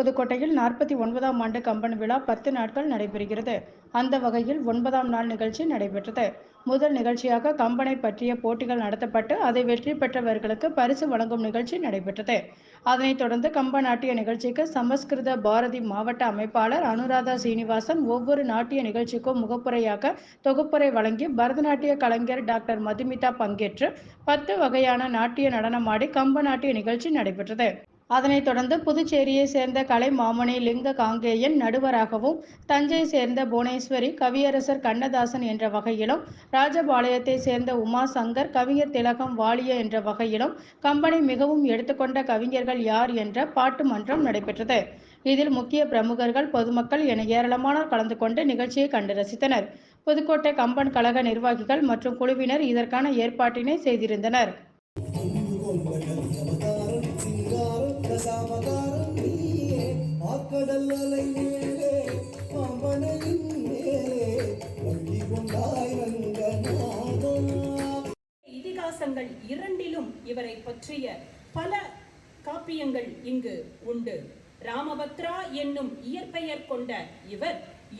புதுக்கோட்டையில் நாற்பத்தி ஒன்பதாம் ஆண்டு கம்பன் விழா பத்து நாட்கள் நடைபெறுகிறது. அந்த வகையில் ஒன்பதாம் நாள் நிகழ்ச்சி நடைபெற்றது. முதல் நிகழ்ச்சியாக கம்பனை பற்றிய போட்டிகள் நடத்தப்பட்டு அதை வெற்றி பெற்றவர்களுக்கு பரிசு வழங்கும் நிகழ்ச்சி நடைபெற்றது. அதனைத் தொடர்ந்து கம்ப நாட்டிய நிகழ்ச்சிக்கு சமஸ்கிருத பாரதி மாவட்ட அமைப்பாளர் அனுராதா சீனிவாசன் ஒவ்வொரு நாட்டிய நிகழ்ச்சிக்கும் முகப்புரையாக தொகுப்புரை வழங்கி பரதநாட்டிய கலைஞர் டாக்டர் மதுமிதா பங்கேற்று பத்து வகையான நாட்டிய நடனமாடி கம்ப நாட்டிய நிகழ்ச்சி நடைபெற்றது. அதனைத் தொடர்ந்து புதுச்சேரியை சேர்ந்த கலை மாமணி லிங்க காங்கேயன் நடுவராகவும் தஞ்சை சேர்ந்த புவனேஸ்வரி கவியரசர் கண்ணதாசன் என்ற வகையிலும் ராஜபாளையத்தை சேர்ந்த உமா சங்கர் கவிஞர் திலகம் வாலிய என்ற வகையிலும் கம்பனை மிகவும் எடுத்துக்கொண்ட கவிஞர்கள் யார் என்ற பாட்டு மன்றம் நடைபெற்றது. இதில் முக்கிய பிரமுகர்கள் பொதுமக்கள் என ஏராளமானோர் கலந்து கொண்டு நிகழ்ச்சியை கண்டு ரசித்தனர். புதுக்கோட்டை கம்பன் கழக நிர்வாகிகள் மற்றும் குழுவினர் இதற்கான ஏற்பாட்டினை செய்திருந்தனர். ஆக்கடல் அலை மேலே பாம்பனையின் மேலே வள்ளி கொண்டாய் ரங்கநாதா இதிகாசங்கள் இரண்டிலும் இவரை பற்றிய பல காப்பியங்கள் இங்கு உண்டு. ராமபத்ரா என்னும் இயற்பெயர் கொண்ட இவர்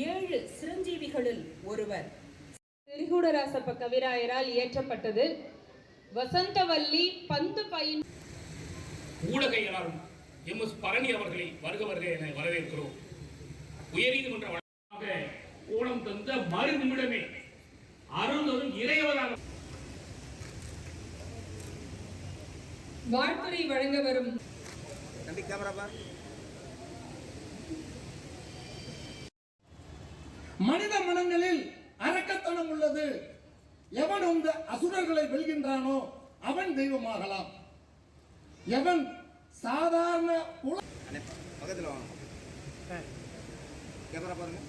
ஏழு சிரஞ்சீவிகளில் ஒருவர். திரிகூடராசப்ப கவிராயரால் இயற்றப்பட்டது வசந்தவல்லி பந்து பயின் ஊடகையலாரும் எம் எஸ் பழனி அவர்களை வருக வருக என வரவேற்கிறோம். உயர்நீதிமன்ற வழக்காக ஊனம் தந்த மறு நிமிடமே அருந்தரும் இறைவராக வாழ்த்துரை வழங்க வரும். மனித மனங்களில் அரக்கத்தனம் உள்ளது. எவன் இந்த அசுரர்களை வெல்கின்றானோ அவன் தெய்வமாகலாம். எவன் சாதாரண பக்கத்தில் வாங்க. கேமரா பாருங்க.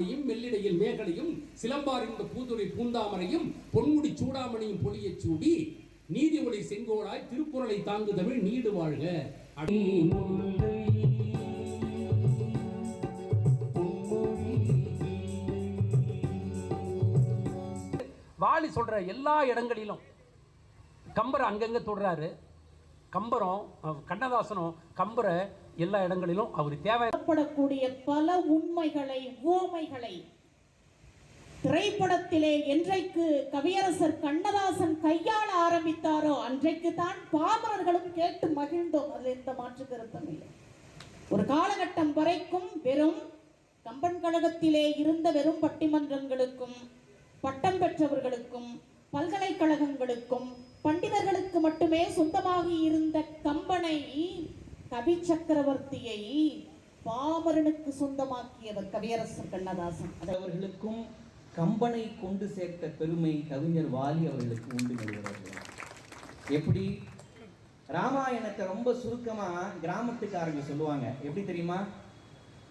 பூத்தூரில் மெல்லிடையில் மேகலையும் சிலம்பாரிந்த பூதுரை பூந்தாமரையும் பொன்முடி சூடாமணியும் பொலியச் சூடி நீதி ஒளி செங்கோடாய் திருக்குறளை தாங்கு தமிழ் நீடு வாழ்க. வாலி சொல்ற எல்லா இடங்களிலும் கம்பர் அங்கங்க தொடுறாரு. கம்பரம் கண்ணதாசனும் கம்பரை எல்லா இடங்களிலும் அவர் தேவை. பல உண்மைகளை ஓமைகளை திரைப்படத்திலே என்றைக்கு கவியரசர் கண்ணதாசன் கையாள ஆரம்பித்தாரோ அன்றைக்கு தான் பாமரர்களும் கேட்டு மகிழ்ந்தோம். அதில் எந்த மாற்று கருத்தம் இல்லை. ஒரு காலகட்டம் வரைக்கும் வெறும் கம்பன் கழகத்திலே இருந்த வெறும் பட்டிமன்றங்களுக்கும் பட்டம் பெற்றவர்களுக்கும் பல்கலைக்கழகங்களுக்கும் பண்டிதர்களுக்கு மட்டுமே சொந்தமாக இருந்த கம்பனை கவி சக்கரவர்த்தியை பாமரனுக்கு சொந்தமாக்கியவர் கவியரசர் கண்ணதாசன். அதை அவர்களுக்கும் கம்பனை கொண்டு சேர்த்த பெருமை கவிஞர் வாலி அவர்களுக்கு உண்டு நடுவர்களே எப்படி? ராமாயணத்தை ரொம்ப சுருக்கமா கிராமத்துக்காரங்க சொல்லுவாங்க. எப்படி தெரியுமா?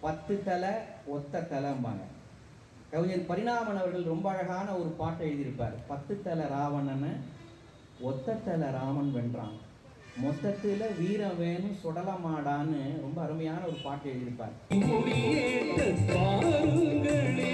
பத்து தலை ஒத்த தலைம்பாங்க. கவிஞர் பரிணாமன் அவர்கள் ரொம்ப அழகான ஒரு பாட்டை எழுதியிருப்பார். பத்து தலை ராவணனை ஒத்த தலை ராமன் வென்றான். மொத்தத்தில் வீரம் வேணும் சுடலமாடான்னு ரொம்ப அருமையான ஒரு பாட்டு எழுதியிருப்பார். பாருங்களே.